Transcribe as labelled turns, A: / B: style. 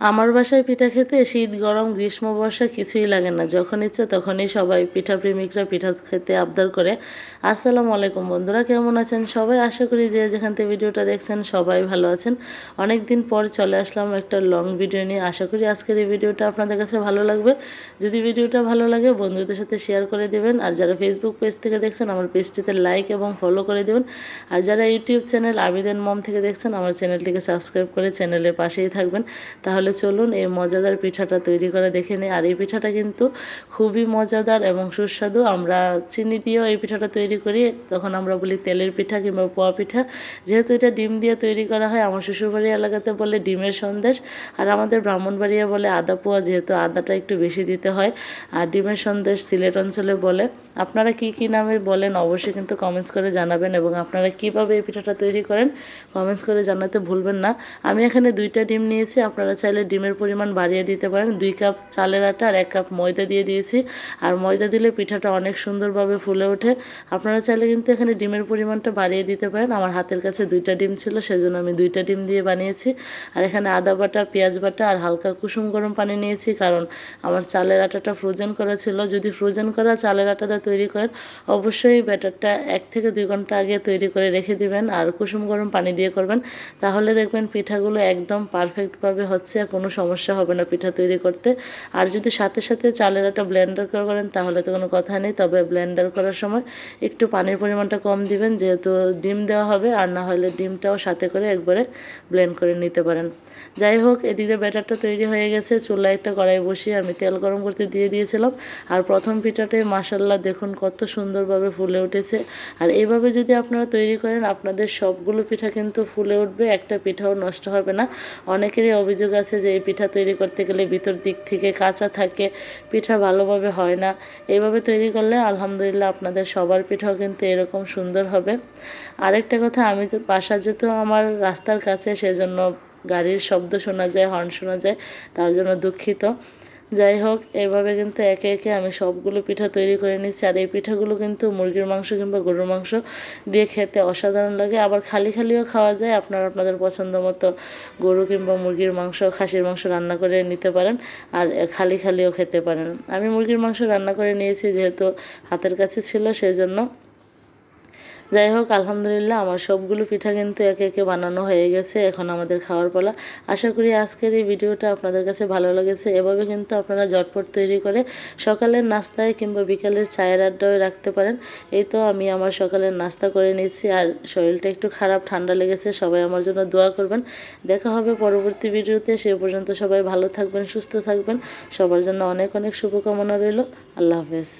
A: আমার বাসায় পিঠা খেতে শীত, গরম, গ্রীষ্ম, বর্ষা কিছুই লাগে না। যখন ইচ্ছে তখনই সবাই পিঠা প্রেমিকরা পিঠা খেতে আবদার করে। আসসালামু আলাইকুম বন্ধুরা, কেমন আছেন সবাই? আশা করি যে যেখান থেকে ভিডিওটা দেখছেন সবাই ভালো আছেন। অনেক দিন পর চলে আসলাম একটা লং ভিডিও নিয়ে। আশা করি আজকের এই ভিডিওটা আপনাদের কাছে ভালো লাগবে। যদি ভিডিওটা ভালো লাগে, বন্ধুদের সাথে শেয়ার করে দেবেন। আর যারা ফেসবুক পেজ থেকে দেখছেন, আমার পেজটিতে লাইক এবং ফলো করে দেবেন। আর যারা ইউটিউব চ্যানেল আবিদেন মম থেকে দেখছেন, আমার চ্যানেলটিকে সাবস্ক্রাইব করে চ্যানেলের পাশেই থাকবেন। তাহলে চলুন, এই মজাদার পিঠাটা তৈরি করে দেখে নিই। আর এই পিঠাটা কিন্তু খুবই মজাদার এবং সুস্বাদু। আমরা চিনি দিয়েও এই পিঠাটা তৈরি করি। তখন আমরা বলি তেলের পিঠা কিংবা পোয়া পিঠা। যেহেতু এটা ডিম দিয়ে তৈরি করা হয়, আমার শ্বশুরবাড়ি এলাকাতে বলে ডিমের সন্দেশ। আর আমাদের ব্রাহ্মণবাড়িয়া বলে আদা পোয়া, যেহেতু আদাটা একটু বেশি দিতে হয়। আর ডিমের সন্দেশ সিলেট অঞ্চলে বলে। আপনারা কি কি নামে বলেন অবশ্যই কিন্তু কমেন্টস করে জানাবেন এবং আপনারা কীভাবে এই পিঠাটা তৈরি করেন কমেন্টস করে জানাতে ভুলবেন না। আমি এখানে দুইটা ডিম নিয়েছি, আপনারা চাইলে ডিমের পরিমাণ বাড়িয়ে দিতে পারেন। দুই কাপ চালের আটা আর এক কাপ ময়দা দিয়ে দিয়েছি। আর ময়দা দিলে পিঠাটা অনেক সুন্দরভাবে ফুলে ওঠে। আপনারা চাইলে কিন্তু এখানে ডিমের পরিমাণটা বাড়িয়ে দিতে পারেন। আমার হাতের কাছে দুইটা ডিম ছিল, সেজন্য আমি দুইটা ডিম দিয়ে বানিয়েছি। আর এখানে আদা বাটা, পেঁয়াজ বাটা আর হালকা কুসুম গরম পানি নিয়েছি, কারণ আমার চালের আটাটা ফ্রোজেন করা ছিল। যদি ফ্রোজেন করা চালের আটাটা তৈরি করেন, অবশ্যই ব্যাটারটা এক থেকে দুই ঘণ্টা আগে তৈরি করে রেখে দিবেন। আর কুসুম গরম পানি দিয়ে করবেন, তাহলে দেখবেন পিঠাগুলো একদম পারফেক্টভাবে হচ্ছে। কোনো সমস্যা হবে না পিঠা তৈরি করতে। আর যদি সাথে সাথে চালের আটা ব্লেন্ডার করেন, তাহলে তো কোনো কথা নেই। তবে ব্লেন্ডার করার সময় একটু পানির পরিমাণটা কম দিবেন, যেহেতু ডিম দেওয়া হবে, আর না হলে ডিমটাও সাথে করে একবারে ব্লেন্ড করে নিতে পারেন। যাই হোক, এদিকে ব্যাটারটা তৈরি হয়ে গেছে। চুলায় একটা কড়াই বসিয়ে আমি তেল গরম করতে দিয়ে দিয়েছিলাম। আর প্রথম পিঠাটাই মাসাল্লাহ দেখুন কত সুন্দরভাবে ফুলে উঠেছে। আর এভাবে যদি আপনারা তৈরি করেন, আপনাদের সবগুলো পিঠা কিন্তু ফুলে উঠবে, একটা পিঠাও নষ্ট হবে না। অনেকেরই অভিযোগ আছে যে এই পিঠা তৈরি করতে গেলে ভিতর দিক থেকে কাঁচা থাকে, পিঠা ভালোভাবে হয় না। এইভাবে তৈরি করলে আলহামদুলিল্লাহ আপনাদের সবার পিঠাও কিন্তু এরকম সুন্দর হবে। আরেকটা কথা, আমি তো বাসা যেহেতু আমার রাস্তার কাছে, সেজন্য গাড়ির শব্দ শোনা যায়, হর্ন শোনা যায়, তার জন্য দুঃখিত। যাই হোক, এভাবে কিন্তু একে একে আমি সবগুলো পিঠা তৈরি করে নিচ্ছি আর এই পিঠাগুলো কিন্তু মুরগির মাংস কিংবা গরুর মাংস দিয়ে খেতে অসাধারণ লাগে। আবার খালি খালিও খাওয়া যায়। আপনারা আপনাদের পছন্দ মতো গরু কিংবা মুরগির মাংস, খাসির মাংস রান্না করে নিতে পারেন আর খালি খালিও খেতে পারেন। আমি মুরগির মাংস রান্না করে নিয়েছি যেহেতু হাতের কাছে ছিল সেই জন্য যাই হোক, আলহামদুলিল্লাহ আমার সবগুলো পিঠা কিন্তু একে একে বানানো হয়ে গেছে। এখন আমাদের খাওয়ার পালা। আশা করি আজকের এই ভিডিওটা আপনাদের কাছে ভালো লেগেছে। এভাবে কিন্তু আপনারা জটপট তৈরি করে সকালের নাস্তায় কিংবা বিকালের চায়ের আড্ডায় রাখতে পারেন। এই তো আমি আমার সকালের নাস্তা করে নিচ্ছি আর শরীরটা একটু খারাপ, ঠান্ডা লেগেছে। সবাই আমার জন্য দোয়া করবেন। দেখা হবে পরবর্তী ভিডিওতে। সে পর্যন্ত সবাই ভালো থাকবেন, সুস্থ থাকবেন। সবার জন্য অনেক অনেক শুভকামনা রইল। আল্লাহ হাফেজ।